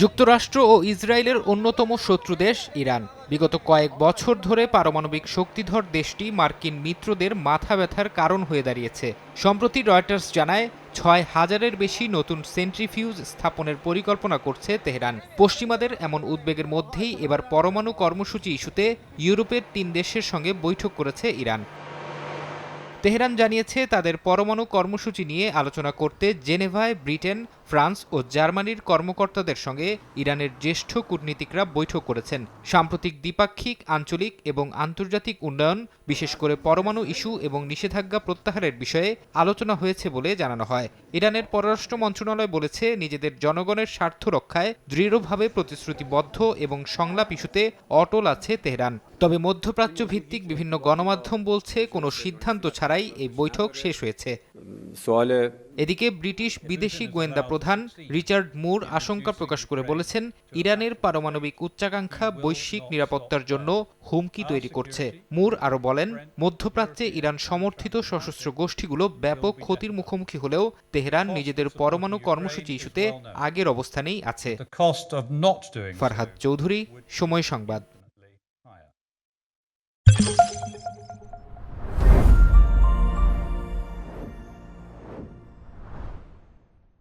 যুক্তরাষ্ট্র ও ইসরায়েলের অন্যতম শত্রু দেশ ইরান। বিগত কয়েক বছর ধরে পারমাণবিক শক্তিধর দেশটি মার্কিন মিত্রদের মাথা ব্যথার কারণ হয়ে দাঁড়িয়েছে। সম্প্রতি রয়টার্স জানায়, ছয় হাজারের বেশি নতুন সেন্ট্রিফিউজ স্থাপনের পরিকল্পনা করছে তেহরান। পশ্চিমাদের এমন উদ্বেগের মধ্যেই এবার পরমাণু কর্মসূচি ইস্যুতে ইউরোপের তিন দেশের সঙ্গে বৈঠক করেছে ইরান। তেহরান জানিয়েছে, তাদের পরমাণু কর্মসূচি নিয়ে আলোচনা করতে জেনেভায় ব্রিটেন, ফ্রান্স ও জার্মানির কর্মকর্তাদের সঙ্গে ইরানের জ্যেষ্ঠ কূটনীতিকরা বৈঠক করেছেন। সাম্প্রতিক দ্বিপাক্ষিক, আঞ্চলিক এবং আন্তর্জাতিক উন্নয়ন, বিশেষ করে পরমাণু ইস্যু এবং নিষেধাজ্ঞা প্রত্যাহারের বিষয়ে আলোচনা হয়েছে বলে জানানো হয়। ইরানের পররাষ্ট্র মন্ত্রণালয় বলেছে, নিজেদের জনগণের স্বার্থ রক্ষায় দৃঢ়ভাবে প্রতিশ্রুতিবদ্ধ এবং সংলাপ ইস্যুতে অটল আছে তেহরান। তবে মধ্যপ্রাচ্য ভিত্তিক বিভিন্ন গণমাধ্যম বলছে কোনো সিদ্ধান্ত ছাড়াই এই বৈঠক শেষ হয়েছে। এদিকে ব্রিটিশ বিদেশি গোয়েন্দা প্রধান রিচার্ড মুর আশঙ্কা প্রকাশ করে বলেছেন ইরানের পারমাণবিক উচ্চাকাঙ্ক্ষা বৈশ্বিক নিরাপত্তার জন্য হুমকি তৈরি করছে। মুর আরও বলেন মধ্যপ্রাচ্যে ইরান সমর্থিত সশস্ত্র গোষ্ঠীগুলো ব্যাপক ক্ষতির মুখোমুখি হলেও তেহরান নিজেদের পরমাণু কর্মসূচি ইস্যুতে আগের অবস্থানেই আছে। ফারহাদ চৌধুরী সময় সংবাদ।